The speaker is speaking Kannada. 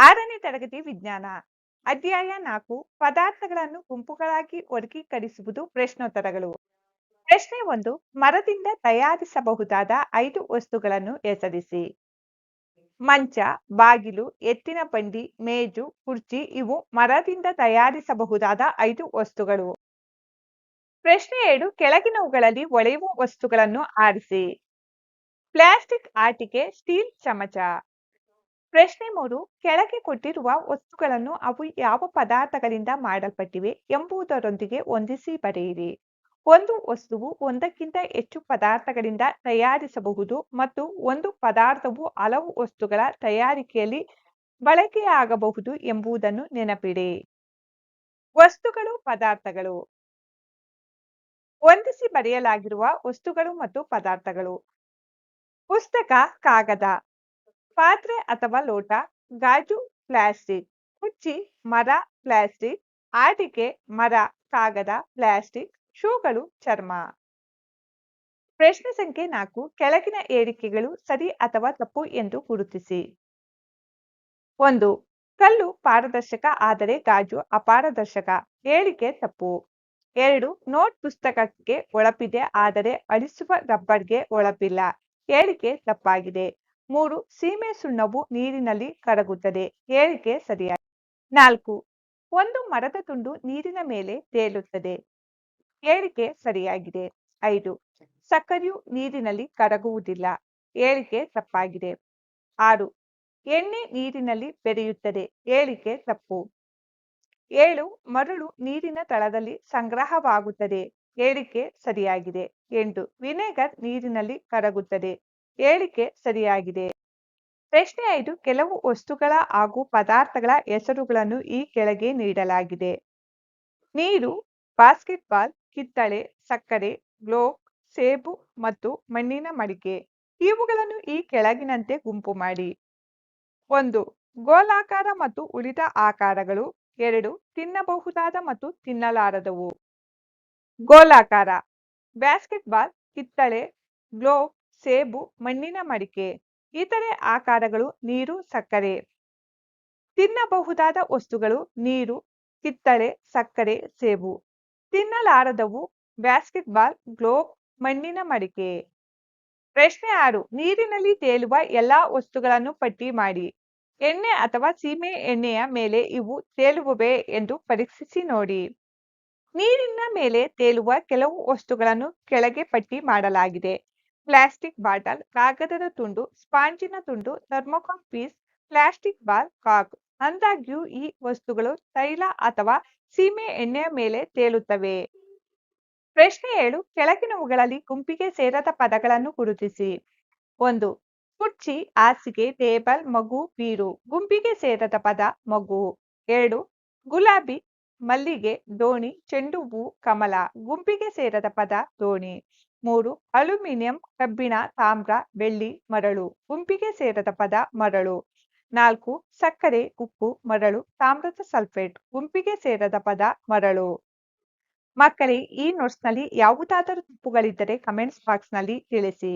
ಆರನೇ ತರಗತಿ ವಿಜ್ಞಾನ. ಅಧ್ಯಾಯ ನಾಲ್ಕು, ಪದಾರ್ಥಗಳನ್ನು ಗುಂಪುಗಳಾಗಿ ವರ್ಗೀಕರಿಸುವುದು ಪ್ರಶ್ನೋತ್ತರಗಳು. ಪ್ರಶ್ನೆ ಒಂದು, ಮರದಿಂದ ತಯಾರಿಸಬಹುದಾದ ಐದು ವಸ್ತುಗಳನ್ನು ಹೆಸರಿಸಿ. ಮಂಚ, ಬಾಗಿಲು, ಎತ್ತಿನ ಬಂಡಿ, ಮೇಜು, ಕುರ್ಚಿ ಇವು ಮರದಿಂದ ತಯಾರಿಸಬಹುದಾದ ಐದು ವಸ್ತುಗಳು. ಪ್ರಶ್ನೆ ಏಳು ಕೆಳಗಿನವುಗಳಲ್ಲಿ ಒಳೆಯುವ ವಸ್ತುಗಳನ್ನು ಆರಿಸಿ. ಪ್ಲಾಸ್ಟಿಕ್ ಆಟಿಕೆ, ಸ್ಟೀಲ್ ಚಮಚ. ಪ್ರಶ್ನೆ ಮೂರು, ಕೆಳಗೆ ಕೊಟ್ಟಿರುವ ವಸ್ತುಗಳನ್ನು ಅವು ಯಾವ ಪದಾರ್ಥಗಳಿಂದ ಮಾಡಲ್ಪಟ್ಟಿವೆ ಎಂಬುದರೊಂದಿಗೆ ಹೊಂದಿಸಿ ಬರೆಯಿರಿ. ಒಂದು ವಸ್ತುವು ಒಂದಕ್ಕಿಂತ ಹೆಚ್ಚು ಪದಾರ್ಥಗಳಿಂದ ತಯಾರಿಸಬಹುದು ಮತ್ತು ಒಂದು ಪದಾರ್ಥವು ಹಲವು ವಸ್ತುಗಳ ತಯಾರಿಕೆಯಲ್ಲಿ ಬಳಕೆಯಾಗಬಹುದು ಎಂಬುದನ್ನು ನೆನಪಿಡಿ. ವಸ್ತುಗಳು, ಪದಾರ್ಥಗಳು. ಹೊಂದಿಸಿ ಬರೆಯಲಾಗಿರುವ ವಸ್ತುಗಳು ಮತ್ತು ಪದಾರ್ಥಗಳು. ಪುಸ್ತಕ, ಕಾಗದ. ಪಾತ್ರೆ ಅಥವಾ ಲೋಟ, ಗಾಜು, ಪ್ಲಾಸ್ಟಿಕ್, ಕುಚ್ಚಿ, ಮರ, ಪ್ಲಾಸ್ಟಿಕ್, ಆಟಿಕೆ, ಮರ, ಕಾಗದ, ಪ್ಲಾಸ್ಟಿಕ್, ಶೂಗಳು, ಚರ್ಮ. ಪ್ರಶ್ನೆ ಸಂಖ್ಯೆ ನಾಲ್ಕು, ಕೆಳಗಿನ ಏರಿಕೆಗಳು ಸರಿ ಅಥವಾ ತಪ್ಪು ಎಂದು ಗುರುತಿಸಿ. ಒಂದು, ಕಲ್ಲು ಪಾರದರ್ಶಕ ಆದರೆ ಗಾಜು ಅಪಾರದರ್ಶಕ ಹೇಳಿಕೆ ತಪ್ಪು. ಎರಡು, ನೋಟ್ ಪುಸ್ತಕಕ್ಕೆ ಒಳಪಿದೆ ಆದರೆ ಅಳಿಸುವ ರಬ್ಬರ್ಗೆ ಒಳಪಿಲ್ಲ ಹೇಳಿಕೆ ತಪ್ಪಾಗಿದೆ. ಮೂರು, ಸೀಮೆ ಸುಣ್ಣವು ನೀರಿನಲ್ಲಿ ಕರಗುತ್ತದೆ. ಹೇಳಿಕೆ ಸರಿಯಾಗಿದೆ ನಾಲ್ಕು, ಒಂದು ಮರದ ತುಂಡು ನೀರಿನ ಮೇಲೆ ತೇಲುತ್ತದೆ. ಹೇಳಿಕೆ ಸರಿಯಾಗಿದೆ. ಐದು, ಸಕ್ಕರೆಯು ನೀರಿನಲ್ಲಿ ಕರಗುವುದಿಲ್ಲ. ಹೇಳಿಕೆ ತಪ್ಪಾಗಿದೆ. ಆರು, ಎಣ್ಣೆ ನೀರಿನಲ್ಲಿ ಬೆರೆಯುತ್ತದೆ. ಹೇಳಿಕೆ ತಪ್ಪು. ಏಳು, ಮರಳು ನೀರಿನ ತಳದಲ್ಲಿ ಸಂಗ್ರಹವಾಗುತ್ತದೆ. ಹೇಳಿಕೆ ಸರಿಯಾಗಿದೆ. ಎಂಟು, ವಿನೆಗರ್ ನೀರಿನಲ್ಲಿ ಕರಗುತ್ತದೆ. ಹೇಳಿಕೆ ಸರಿಯಾಗಿದೆ. ಪ್ರಶ್ನೆ ಐದು, ಕೆಲವು ವಸ್ತುಗಳ ಹಾಗೂ ಪದಾರ್ಥಗಳ ಹೆಸರುಗಳನ್ನು ಈ ಕೆಳಗೆ ನೀಡಲಾಗಿದೆ. ನೀರು, ಬಾಸ್ಕೆಟ್ಬಾಲ್, ಕಿತ್ತಳೆ, ಸಕ್ಕರೆ ಗ್ಲೋಕ್ ಸೇಬು ಮತ್ತು ಮಣ್ಣಿನ ಮಡಿಕೆ. ಇವುಗಳನ್ನು ಈ ಕೆಳಗಿನಂತೆ ಗುಂಪು ಮಾಡಿ. ಒಂದು, ಗೋಲಾಕಾರ ಮತ್ತು ಉಳಿದ ಆಕಾರಗಳು. ಎರಡು, ತಿನ್ನಬಹುದಾದ ಮತ್ತು ತಿನ್ನಲಾರದವು. ಗೋಲಾಕಾರ ಬ್ಯಾಸ್ಕೆಟ್ಬಾಲ್ ಕಿತ್ತಳೆ ಗ್ಲೋಬ್ ಸೇಬು, ಮಣ್ಣಿನ ಮಡಿಕೆ, ಇತರೆ ಆಕಾರಗಳು ನೀರು, ಸಕ್ಕರೆ. ತಿನ್ನಬಹುದಾದ ವಸ್ತುಗಳು ನೀರು, ಕಿತ್ತಳೆ, ಸಕ್ಕರೆ, ಸೇಬು. ತಿನ್ನಲಾರದವು ಬ್ಯಾಸ್ಕೆಟ್ಬಾಲ್, ಗ್ಲೋಬ್, ಮಣ್ಣಿನ ಮಡಿಕೆ. ಪ್ರಶ್ನೆ ಆರು, ನೀರಿನಲ್ಲಿ ತೇಲುವ ಎಲ್ಲಾ ವಸ್ತುಗಳನ್ನು ಪಟ್ಟಿ ಮಾಡಿ. ಎಣ್ಣೆ ಅಥವಾ ಸೀಮೆ ಎಣ್ಣೆಯ ಮೇಲೆ ಇವು ತೇಲುವವೇ ಎಂದು ಪರೀಕ್ಷಿಸಿ ನೋಡಿ. ನೀರಿನ ಮೇಲೆ ತೇಲುವ ಕೆಲವು ವಸ್ತುಗಳನ್ನು ಕೆಳಗೆ ಪಟ್ಟಿ ಮಾಡಲಾಗಿದೆ. ಪ್ಲಾಸ್ಟಿಕ್ ಬಾಟಲ್, ಕಾಗದದ ತುಂಡು, ಸ್ಪಾಂಜಿನ ತುಂಡು, ಥರ್ಮೋಕಾಲ್ ಪೀಸ್, ಪ್ಲಾಸ್ಟಿಕ್ ಬಾಲ್ ಕಾಕ್ ಅಂದಾಗ್ಯೂ ಈ ವಸ್ತುಗಳು ತೈಲ ಅಥವಾ ಸೀಮೆ ಎಣ್ಣೆಯ ಮೇಲೆ ತೇಲುತ್ತವೆ. ಪ್ರಶ್ನೆ ಏಳು, ಕೆಳಗಿನವುಗಳಲ್ಲಿ ಗುಂಪಿಗೆ ಸೇರದ ಪದಗಳನ್ನು ಗುರುತಿಸಿ. ಒಂದು, ಕುರ್ಚಿ, ಹಾಸಿಗೆ, ಟೇಬಲ್, ಮಗು ಬೀರು ಗುಂಪಿಗೆ ಸೇರದ ಪದ, ಮಗು. ಎರಡು, ಗುಲಾಬಿ, ಮಲ್ಲಿಗೆ, ದೋಣಿ, ಚೆಂಡು ಹೂ, ಕಮಲ. ಗುಂಪಿಗೆ ಸೇರದ ಪದ, ದೋಣಿ. ಮೂರು, ಅಲ್ಯೂಮಿನಿಯಂ, ಕಬ್ಬಿಣ, ತಾಮ್ರ, ಬೆಳ್ಳಿ, ಮರಳು, ಗುಂಪಿಗೆ ಸೇರದ ಪದ ಮರಳು. ನಾಲ್ಕು, ಸಕ್ಕರೆ, ಉಪ್ಪು, ಮರಳು, ತಾಮ್ರದ ಸಲ್ಫೇಟ್, ಗುಂಪಿಗೆ ಸೇರದ ಪದ ಮರಳು. ಮಕ್ಕಳೇ, ಈ ನೋಟ್ಸ್ನಲ್ಲಿ ಯಾವುದಾದರೂ ತಪ್ಪುಗಳಿದ್ದರೆ ಕಮೆಂಟ್ಸ್ ಬಾಕ್ಸ್ನಲ್ಲಿ ತಿಳಿಸಿ.